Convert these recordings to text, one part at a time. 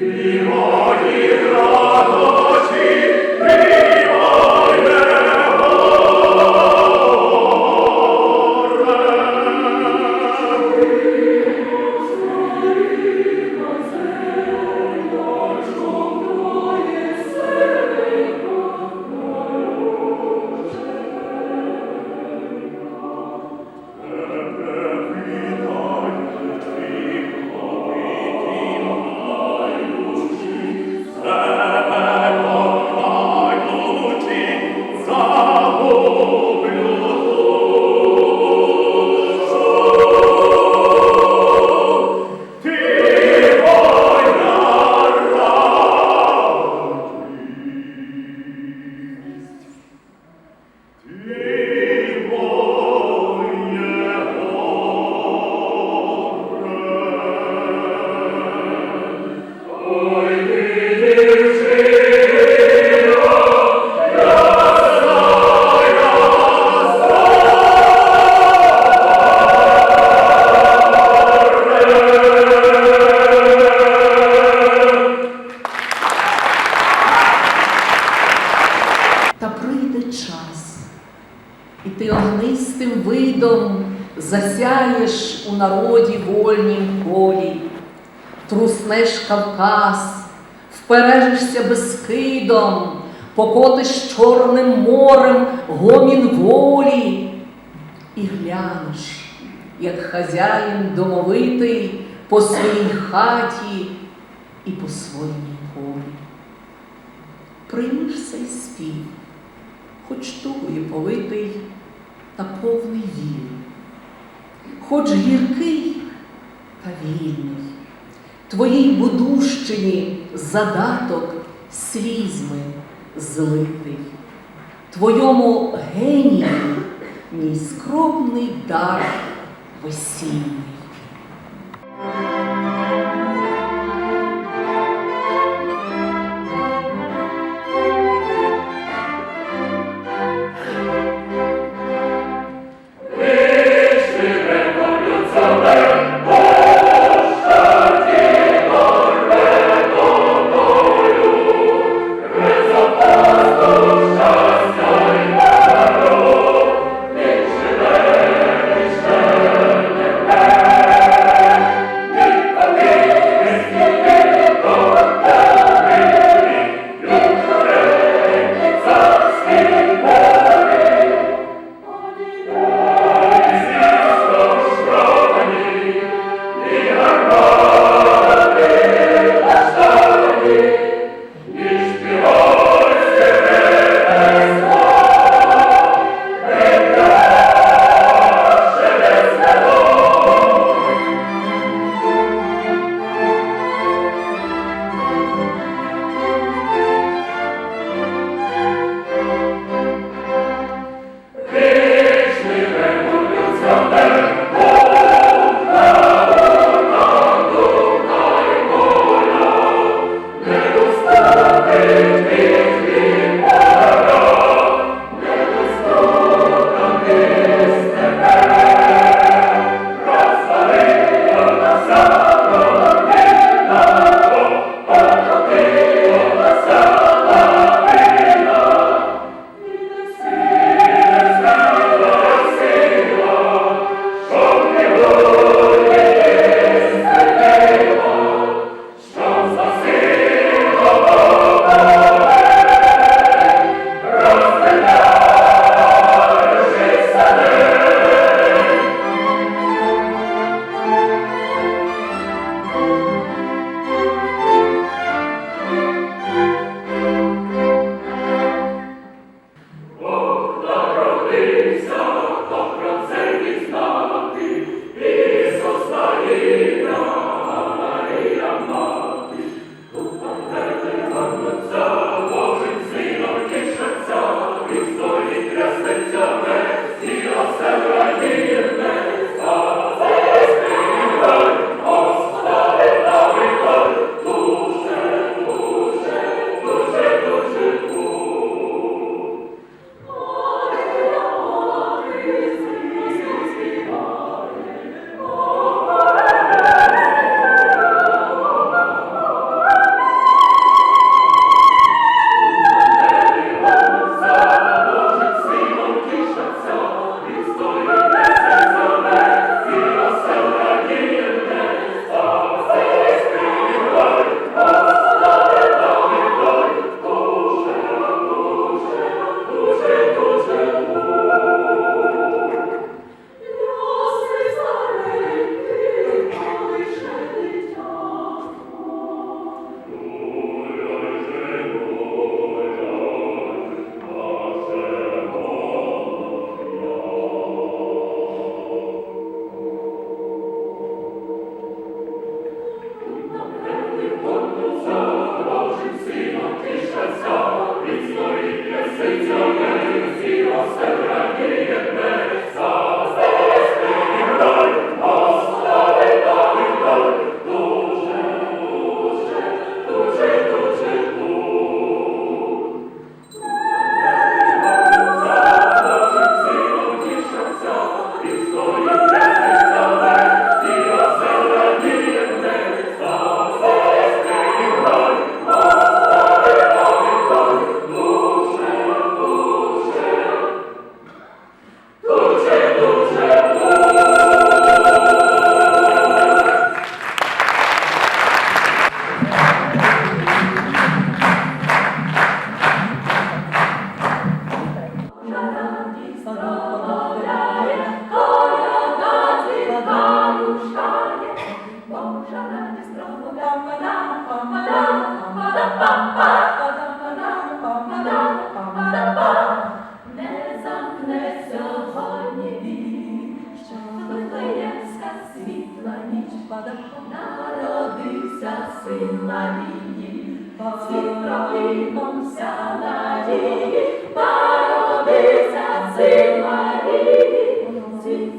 Віра. Oh. Кавказ, впережешся безкидом, покотиш Чорним морем гомін волі, і глянеш, як хазяїн домовитий по своїй хаті і по своїй полі. Приймиш цей спів, хоч тугою повитий та повний вір, хоч гіркий та вільний, твоїй будущині задаток слізьми злитий, твоєму генію мій скромний дар весільний.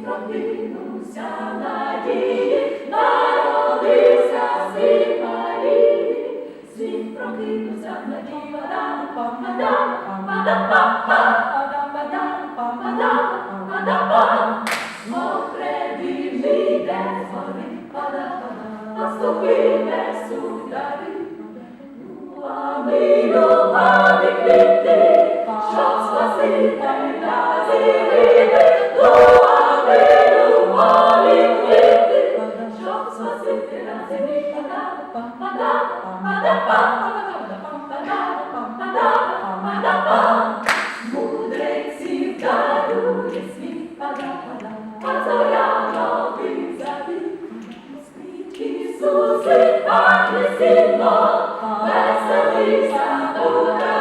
родинуся надії, народився син Марії, світ прокинувся на дівадам, памадам, памадам, памадам, памадам, памадам, памадам, мов кредивний день з гори, поступи не ну, а ми ну, до Ісусе, пане сіно, веселися у тебе.